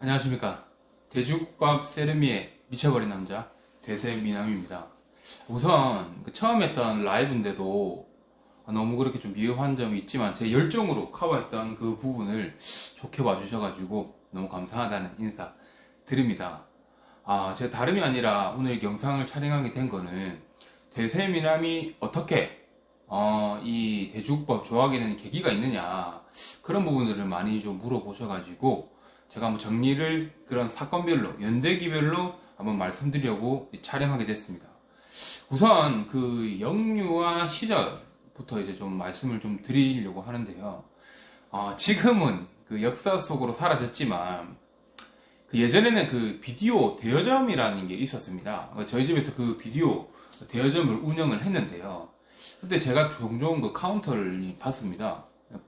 안녕하십니까. 돼지국밥 세르미에 미쳐버린 남자, 대세미남입니다. 우선, 그 처음 했던 라이브인데도 너무 그렇게 좀 미흡한 점이 있지만 제 열정으로 커버했던 그 부분을 좋게 봐주셔가지고 너무 감사하다는 인사 드립니다. 아, 제가 다름이 아니라 오늘 영상을 촬영하게 된 거는 대세미남이 어떻게 어, 이 돼지국밥 좋아하게 된 계기가 있느냐 그런 부분들을 많이 좀 물어보셔가지고 제가 한번 정리를 그런 사건별로 연대기별로 한번 말씀드리려고 촬영하게 됐습니다. 우선 그 영유아 시절부터 이제 좀 말씀을 좀 드리려고 하는데요. 어, 지금은 그 역사 속으로 사라졌지만 그 예전에는 그 비디오 대여점이라는 게 있었습니다. 저희 집에서 그 비디오 대여점을 운영을 했는데요. 그때 제가 종종 그 카운터를 봤습니다.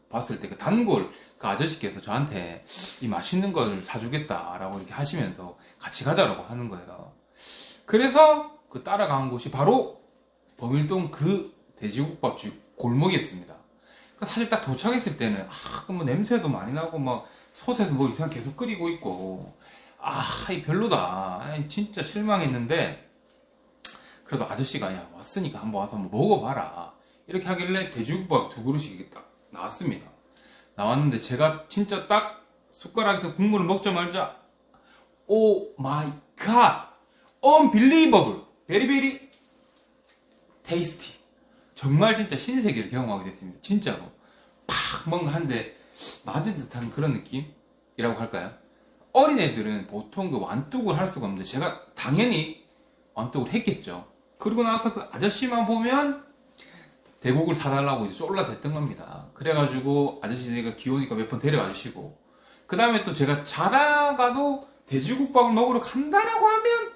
봤을 때 그 단골 그 아저씨께서 저한테 이 맛있는 걸 사주겠다라고 이렇게 하시면서 같이 가자라고 하는 거예요. 그래서 그 따라간 곳이 바로 범일동 그 돼지국밥집 골목이었습니다. 그 사실 딱 도착했을 때는 아, 뭐 냄새도 많이 나고 막 솥에서 뭐 이상 계속 끓이고 있고 아, 이 별로다. 진짜 실망했는데 그래도 아저씨가 야 왔으니까 한번 와서 한번 먹어봐라. 이렇게 하길래 돼지국밥 두 그릇이 딱 나왔습니다. 나왔는데 제가 진짜 딱 숟가락에서 국물을 먹자마자 오 마이 갓 언빌리버블 베리베리 테이스티 정말 진짜 신세계를 경험하게 됐습니다. 진짜로 팍 뭔가 한데 맞은 듯한 그런 느낌이라고 할까요? 어린애들은 보통 그 완뚝을 할 수가 없는데 제가 당연히 완뚝을 했겠죠. 그리고 나서 그 아저씨만 보면 대국을 사달라고 이제 쫄라댔던 겁니다. 그래가지고 아저씨가 귀여우니까 몇 번 데려와 주시고 그 다음에 또 제가 자다가도 돼지국밥을 먹으러 간다라고 하면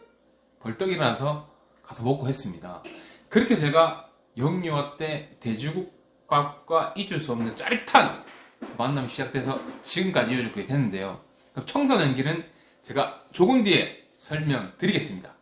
벌떡 일어나서 가서 먹고 했습니다. 그렇게 제가 영유아 때 돼지국밥과 잊을 수 없는 짜릿한 그 만남이 시작돼서 지금까지 이어지게 됐는데요. 청소년기는 제가 조금 뒤에 설명드리겠습니다.